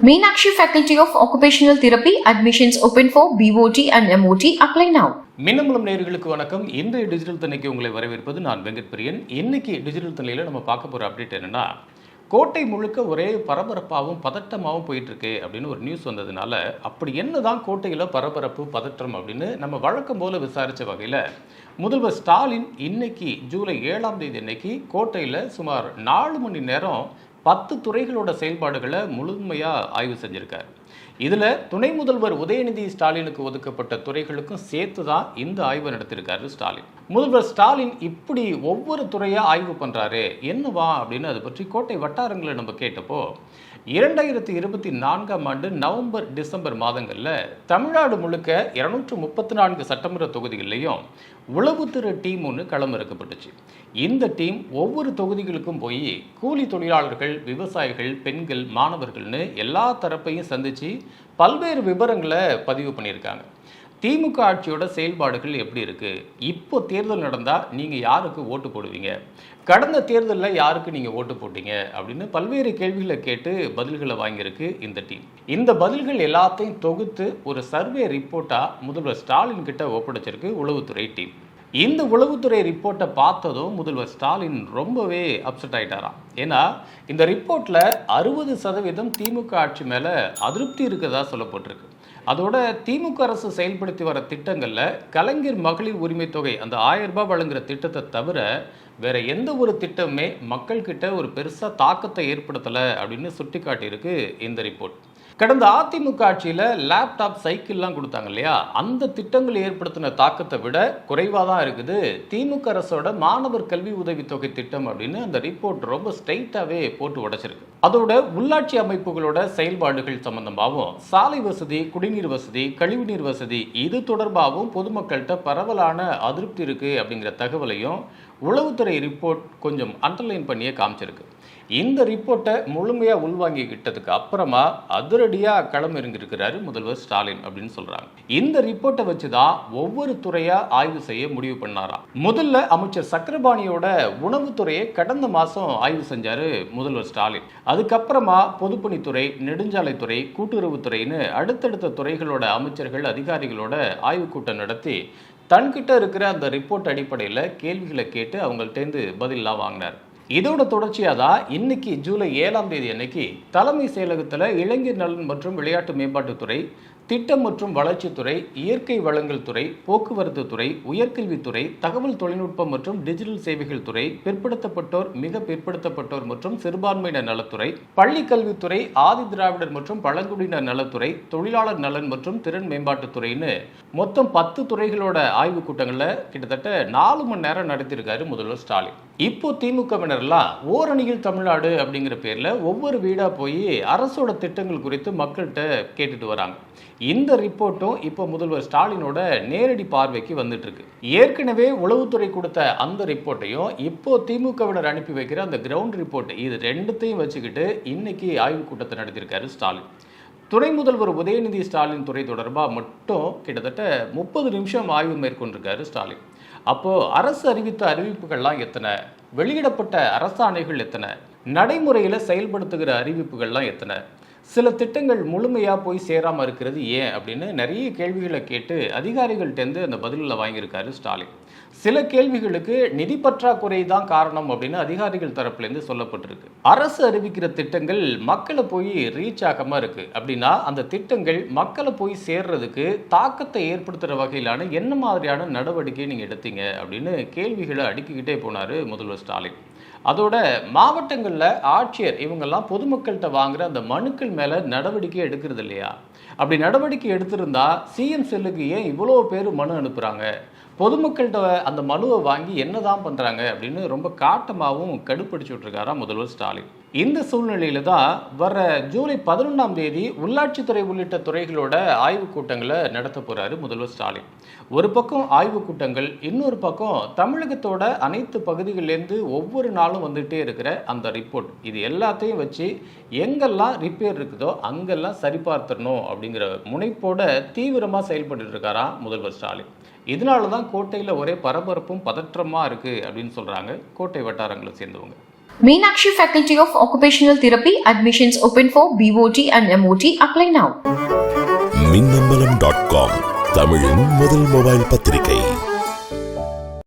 Meenakshi Faculty of Occupational Therapy admissions open for BOT and MOT. Apply now. Minnambalam நேர்களுக்கு வணக்கம் இன்றைய digital தன்னைக்கு உங்களை வரவேற்பது நான் வெங்கட் பிரியன் இன்னைக்கு டிஜிட்டல் தன்னையில் நம்ம பார்க்க போகிற அப்டேட் என்னன்னா கோட்டை முழுக்க ஒரே பரபரப்பாகவும் பதட்டமாகவும் போயிட்டு இருக்கு அப்படின்னு ஒரு நியூஸ் வந்ததுனால அப்படி என்னதான் கோட்டையில் பரபரப்பு பதற்றம் அப்படின்னு நம்ம வழக்கம் போல விசாரித்த வகையில் முதல்வர் ஸ்டாலின் இன்னைக்கு ஜூலை ஏழாம் தேதி அன்னைக்கு கோட்டையில் சுமார் நாலு மணி நேரம் பத்து துறைகளோட செயல்பாடுகளை முழுமையாக ஆய்வு செஞ்சுருக்கார். இதில் துணை முதல்வர் உதயநிதி ஸ்டாலினுக்கு ஒதுக்கப்பட்ட துறைகளுக்கும் சேர்த்து தான் இந்த ஆய்வை நடத்தியிருக்காரு ஸ்டாலின். முதல்வர் ஸ்டாலின் இப்படி ஒவ்வொரு துறையாக ஆய்வு பண்ணுறாரு என்னவா அப்படின்னு அதை பற்றி கோட்டை வட்டாரங்களை நம்ம கேட்டப்போ இரண்டாயிரத்தி இருபத்தி நான்காம் ஆண்டு நவம்பர் டிசம்பர் மாதங்களில் தமிழ்நாடு முழுக்க இருநூற்று முப்பத்தி நான்கு சட்டமன்ற தொகுதிகளிலையும் உளவுத்துறை டீம் ஒன்று களமிறக்கப்பட்டுச்சு. இந்த டீம் ஒவ்வொரு தொகுதிகளுக்கும் போய் கூலி தொழிலாளர்கள் விவசாயிகள் பெண்கள் மாணவர்கள்னு எல்லா தரப்பையும் சந்தித்து பல்வேறு விவரங்களை பதிவு பண்ணியிருக்காங்க. திமுக ஆட்சியோட செயல்பாடுகள் எப்படி இருக்கு? இப்போ தேர்தல் நடந்தால் நீங்கள் யாருக்கு ஓட்டு போடுவீங்க? கடந்த தேர்தலில் யாருக்கு நீங்கள் ஓட்டு போட்டீங்க? அப்படின்னு பல்வேறு கேள்விகளை கேட்டு பதில்களை வாங்கியிருக்கு இந்த டீம். இந்த பதில்கள் எல்லாத்தையும் தொகுத்து ஒரு சர்வே ரிப்போர்ட்டாக முதல்வர் ஸ்டாலின் கிட்ட ஒப்படைச்சிருக்கு உளவுத்துறை டீம். இந்த உளவுத்துறை ரிப்போர்ட்டை பார்த்ததும் முதல்வர் ஸ்டாலின் ரொம்பவே அப்செட் ஆயிட்டாராம். ஏன்னா இந்த ரிப்போர்ட்டில் அறுபது சதவீதம் திமுக ஆட்சி மேலே அதிருப்தி இருக்கதா சொல்லப்பட்டிருக்கு. அதோட திமுக அரசு செயல்படுத்தி வர திட்டங்களில் கலைஞர் மகளிர் உரிமை தொகை அந்த ஆயிரம் ரூபாய் வழங்குற திட்டத்தை தவிர வேற எந்த ஒரு திட்டமுமே மக்கள்கிட்ட ஒரு பெருசாக தாக்கத்தை ஏற்படுத்தலை அப்படின்னு சுட்டி காட்டியிருக்கு இந்த ரிப்போர்ட். கடந்த அதிமுக ஆட்சியில் லேப்டாப் சைக்கிள்லாம் கொடுத்தாங்க இல்லையா? அந்த திட்டங்கள் ஏற்படுத்தின தாக்கத்தை விட குறைவாக தான் இருக்குது. திமுக அரசோட மாணவர் கல்வி உதவித்தொகை திட்டம் அப்படின்னு அந்த ரிப்போர்ட் ரொம்ப ஸ்ட்ரைட்டாகவே போட்டு உடைச்சிருக்கு. அதோட உள்ளாட்சி அமைப்புகளோட செயல்பாடுகள் சம்பந்தமாகவும் சாலை வசதி குடிநீர் வசதி கழிவுநீர் வசதி இது தொடர்பாகவும் பொதுமக்கள்கிட்ட பரவலான அதிருப்தி இருக்குது அப்படிங்கிற தகவலையும் உளவுத்துறை ரிப்போர்ட் கொஞ்சம் அண்டர்லைன் பண்ணியே காமிச்சிருக்கு. இந்த ரிப்போர்ட்டை முழுமையாக உள்வாங்கிக்கிட்டதுக்கு அப்புறமா நேரடியாக களம் இறங்கியிருக்கிறாரு முதல்வர் ஸ்டாலின் அப்படின்னு சொல்றாங்க. இந்த ரிப்போர்ட்டை வச்சு தான் ஒவ்வொரு துறையா ஆய்வு செய்ய முடிவு பண்ணாராம் முதல்ல அமைச்சர் சக்கரபாணியோட உணவுத்துறையை கடந்த மாசம் ஆய்வு செஞ்சாரு முதல்வர் ஸ்டாலின். அதுக்கப்புறமா பொதுப்பணித்துறை நெடுஞ்சாலைத்துறை கூட்டுறவுத்துறைன்னு அடுத்தடுத்த துறைகளோட அமைச்சர்கள் அதிகாரிகளோட ஆய்வுக் கூட்டம் நடத்தி தன்கிட்ட இருக்கிற அந்த ரிப்போர்ட் அடிப்படையில் கேள்விகளை கேட்டு அவங்கள்ட்டேருந்து பதிலாக வாங்கினார். இதோட தொடர்ச்சியாக தான் இன்னைக்கு ஜூலை ஏழாம் தேதி அன்னைக்கு தலைமை செயலகத்தில் இளைஞர் நலன் மற்றும் விளையாட்டு மேம்பாட்டுத்துறை திட்டம் மற்றும் வளர்ச்சித்துறை இயற்கை வளங்கள் துறை போக்குவரத்து துறை உயர்கல்வித்துறை தகவல் தொழில்நுட்பம் மற்றும் டிஜிட்டல் சேவைகள் துறை பிற்படுத்தப்பட்டோர் மிக பிற்படுத்தப்பட்டோர் மற்றும் சிறுபான்மையினர் நலத்துறை பள்ளி கல்வித்துறை ஆதி திராவிடர் மற்றும் பழங்குடியினர் நலத்துறை தொழிலாளர் நலன் மற்றும் திறன் மேம்பாட்டுத்துறைன்னு மொத்தம் பத்து துறைகளோட ஆய்வுக் கூட்டங்களில் கிட்டத்தட்ட நாலு மணி நேரம் நடத்தியிருக்காரு முதல்வர் ஸ்டாலின். இப்போ திமுகவினர்லாம் ஓரணியில் தமிழ்நாடு அப்படிங்கிற பேரில் ஒவ்வொரு வீடாக போய் அரசோட திட்டங்கள் குறித்து மக்கள்கிட்ட கேட்டுட்டு வராங்க. இந்த ரிப்போர்ட்டும் இப்போ முதல்வர் ஸ்டாலினோட நேரடி பார்வைக்கு வந்துட்டு இருக்கு ஏற்கனவே உளவுத்துறை கொடுத்த அந்த ரிப்போர்ட்டையும் இப்போ திமுகவினர் அனுப்பி வைக்கிற அந்த கிரவுண்ட் ரிப்போர்ட் இது ரெண்டுத்தையும் வச்சுக்கிட்டு இன்னைக்கு ஆய்வுக் கூட்டத்தை நடத்தியிருக்காரு ஸ்டாலின். துணை முதல்வர் உதயநிதி ஸ்டாலின் துறை தொடர்பாக மட்டும் கிட்டத்தட்ட முப்பது நிமிஷம் ஆய்வு மேற்கொண்டிருக்காரு ஸ்டாலின். அப்போது அரசு அறிவித்த அறிவிப்புகள்லாம் எத்தனை? வெளியிடப்பட்ட அரசாணைகள் எத்தனை? நடைமுறையில் செயல்படுத்துகிற அறிவிப்புகள்லாம் எத்தனை? சில திட்டங்கள் முழுமையாக போய் சேராமல் இருக்கிறது ஏன் அப்படின்னு நிறைய கேள்விகளை கேட்டு அதிகாரிகள்டேருந்து அந்த பதில்களை வாங்கியிருக்காரு ஸ்டாலின். சில கேள்விகளுக்கு நிதி பற்றாக்குறை தான் காரணம் அப்படின்னு அதிகாரிகள் தரப்புலேருந்து சொல்லப்பட்டிருக்கு. அரசு அறிவிக்கிற திட்டங்கள் மக்களை போய் ரீச் ஆகாமல் இருக்குது அப்படின்னா அந்த திட்டங்கள் மக்களை போய் சேர்றதுக்கு தாக்கத்தை ஏற்படுத்துகிற வகையிலான என்ன மாதிரியான நடவடிக்கை நீங்கள் எடுத்தீங்க அப்படின்னு கேள்விகளை அடுக்கிக்கிட்டே போனார் முதல்வர் ஸ்டாலின். அதோட மாவட்டங்களில் ஆட்சியர் இவங்கெல்லாம் பொதுமக்கள்கிட்ட வாங்குற அந்த மனுக்கள் மேலே நடவடிக்கை எடுக்கிறது இல்லையா? அப்படி நடவடிக்கை எடுத்திருந்தா சிஎம் செல்லுக்கு ஏன் இவ்வளோ பேர் மனு அனுப்புகிறாங்க பொதுமக்கள்கிட்ட அந்த மனுவை வாங்கி என்னதான் பண்ணுறாங்க அப்படின்னு ரொம்ப காட்டமாகவும் கடுப்படிச்சு விட்ருக்காரா முதல்வர் ஸ்டாலின். இந்த சூழ்நிலையில் தான் வர ஜூலை பதினொன்றாம் தேதி உள்ளாட்சித்துறை உள்ளிட்ட துறைகளோட ஆய்வுக் கூட்டங்களை நடத்த போகிறாரு முதல்வர் ஸ்டாலின். ஒரு பக்கம் ஆய்வுக் கூட்டங்கள் இன்னொரு பக்கம் தமிழகத்தோட அனைத்து பகுதிகளிலேருந்து ஒவ்வொரு நாளும் வந்துகிட்டே இருக்கிற அந்த ரிப்போர்ட். இது எல்லாத்தையும் வச்சு எங்கெல்லாம் ரிப்பேர் இருக்குதோ அங்கெல்லாம் சரிபார்த்தரணும் அப்படிங்கிற முனைப்போட தீவிரமாக செயல்பட்டு இருக்காராம் முதல்வர் ஸ்டாலின். இதனால தான் கோட்டையில் ஒரே பரபரப்பும் பதற்றமாக இருக்குது அப்படின்னு சொல்கிறாங்க கோட்டை வட்டாரங்களை சேர்ந்தவங்க. Meenakshi Faculty of Occupational Therapy admissions open for BOT and MOT. Apply now. Minnambalam dot com தமிழின் முதல் மொபைல் பத்திரிகை